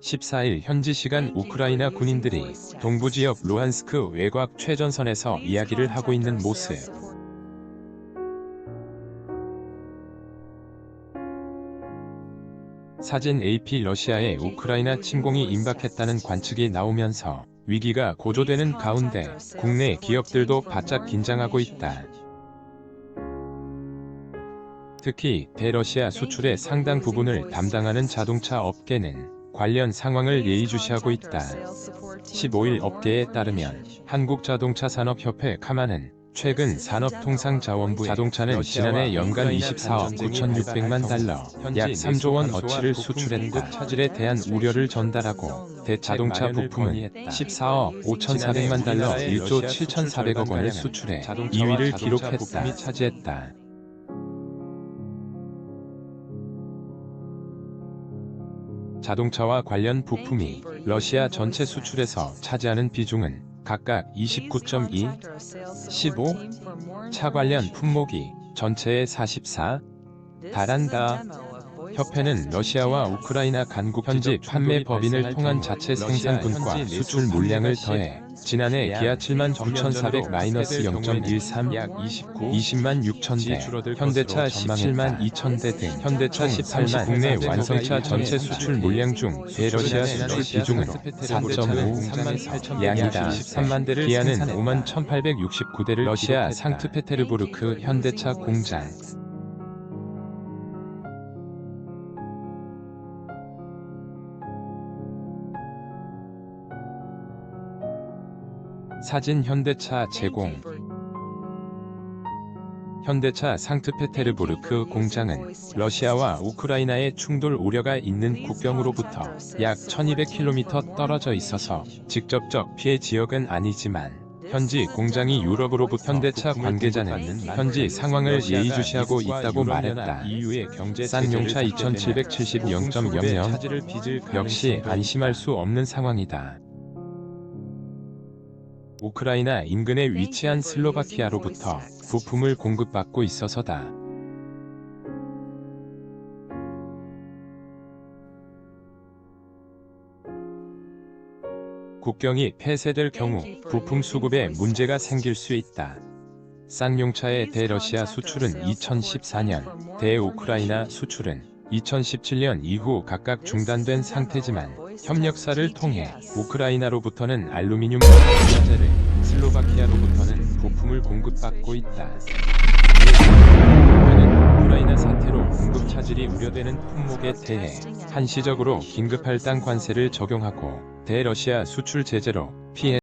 14일 현지 시간 우크라이나 군인들이 동부 지역 루한스크 외곽 최전선에서 이야기를 하고 있는 모습. 사진 AP 러시아의 우크라이나 침공이 임박했다는 관측이 나오면서 위기가 고조되는 가운데 국내 기업들도 바짝 긴장하고 있다. 특히 대러시아 수출의 상당 부분을 담당하는 자동차 업계는 관련 상황을 예의주시하고 있다. 15일 업계에 따르면 한국자동차산업협회 카마는 최근 산업통상자원부 자동차는 지난해 연간 24억 9,600만 달러, 약 3조 원 어치를 수출했다. 차질에 대한 우려를 전달하고 대자동차 부품은 14억 5,400만 달러, 1조 7,400억 원을 수출해 2위를 기록했다. 차지했다. 자동차와 관련 부품이 러시아 전체 수출에서 차지하는 비중은 각각 29.2, 15, 차 관련 품목이 전체의 44, 달한다. 협회는 러시아와 우크라이나 간국 현지 판매 법인을 통한 자체 생산분과 수출 물량을 더해 지난해 기아 7만 9,400 마이너스 0.13, 약 29, 20만 6천 대, 현대차 17만 2천 대등 현대차 18만 국내 완성차 전체 수출 물량 중 대러시아 수출 비중은 4.5 양이다. 3만 대를 기아는 5만 1,869대를 러시아 상트페테르부르크 현대차 공장 사진 현대차 제공 현대차 상트페테르부르크 공장은 러시아와 우크라이나의 충돌 우려가 있는 국경으로부터 약 1200km 떨어져 있어서 직접적 피해 지역은 아니지만 현지 공장이 유럽으로부터 현대차 관계자는 현지 상황을 예의주시하고 있다고 말했다. 쌍용차 2770.00 역시 안심할 수 없는 상황이다. 우크라이나 인근에 위치한 슬로바키아로부터 부품을 공급받고 있어서다. 국경이 폐쇄될 경우 부품 수급에 문제가 생길 수 있다. 쌍용차의 대러시아 수출은 2014년, 대우크라이나 수출은 2017년 이후 각각 중단된 상태지만 협력사를 통해 우크라이나로부터는 알루미늄 소재를 슬로바키아로부터는 부품을 공급받고 있다. 우크라이나 사태로 공급 차질이 우려되는 품목에 대해 한시적으로 긴급 할당 관세를 적용하고 대러시아 수출 제재로 피해